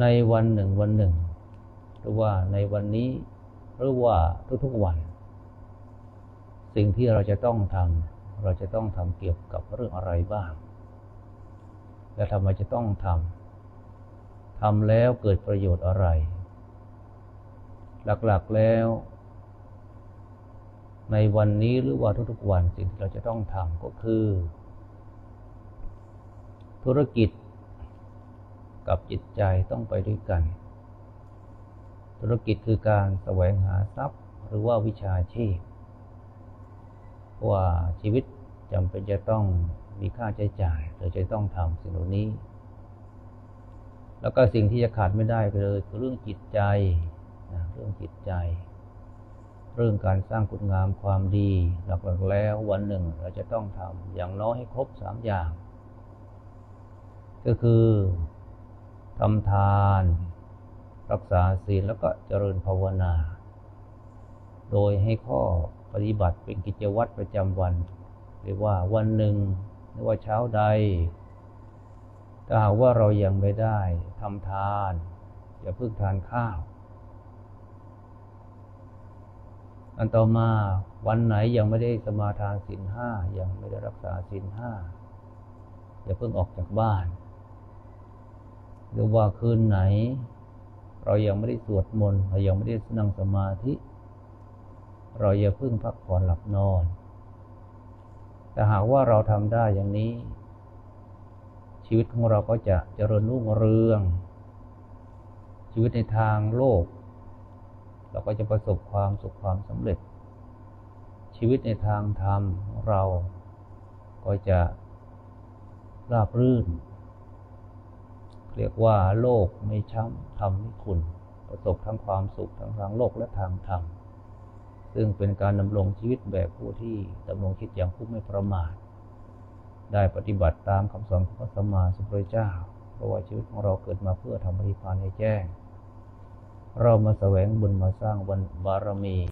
ในวันหนึ่งวันหนึ่ง หรือว่าในวันนี้ หรือว่าทุกๆวัน สิ่งที่เราจะต้องทำเราจะต้องทำเกี่ยวกับเรื่องอะไรบ้าง และทำไมจะต้องทำทำแล้วเกิดประโยชน์อะไร หลักๆแล้ว ในวันนี้หรือว่าทุกๆวันสิ่งที่เราจะต้องทำก็คือ ธุรกิจ กับจิตใจต้องไปด้วยกัน ธุรกิจคือการแสวงหาทรัพย์หรือว่าวิชาชีพว่าชีวิตจำเป็นจะต้องมีค่าใช้จ่ายเราจะต้องทำสิ่งเหล่านี้ แล้วก็สิ่งที่จะขาดไม่ได้ไปเลยคือเรื่องจิตใจนะเรื่องจิตใจ เรื่องการสร้างคุณงามความดี หลักๆแล้ววันหนึ่งเราจะต้องทำอย่างน้อยให้ครบสามอย่าง ก็คือ ทำทาน รักษาศีลแล้วก็เจริญภาวนา โดยให้ข้อปฏิบัติเป็นกิจวัตรประจำวันหรือว่าวันหนึ่งหรือว่าเช้าใด ถ้าหากว่าเรายังไม่ได้ทำทาน อย่าเพิ่งทานข้าว อันต่อมาวันไหนยังไม่ได้สมาทานศีลห้ายังไม่ได้รักษาศีลห้าอย่าเพิ่งออกจากบ้าน หรือว่าคืนไหน เรายังไม่ได้สวดมนต์เรายังไม่ได้นั่งสมาธิ เราอย่าเพิ่งพักผ่อนหลับนอน แต่หากว่าเราทำได้อย่างนี้ ชีวิตของเราก็จะเจริญรุ่งเรือง ชีวิตในทางโลก เราก็จะประสบความสุขความสำเร็จ ชีวิตในทางธรรมเราก็จะราบรื่น เรียกว่าโลกไม่ช้ำธรรมไม่ขุนประสบทั้งความสุขทั้งทางโลกและทางธรรม ซึ่งเป็นการดำรงชีวิตแบบผู้ที่ดำรงชีวิตอย่างผู้ไม่ประมาท ได้ปฏิบัติตามคำสอนของพระสัมมาสัมพุทธเจ้า เพราะว่าชีวิตของเราเกิดมาเพื่อทำปฏิพานให้แจ้ง เรามาแสวงบุญมาสร้างวันบารมี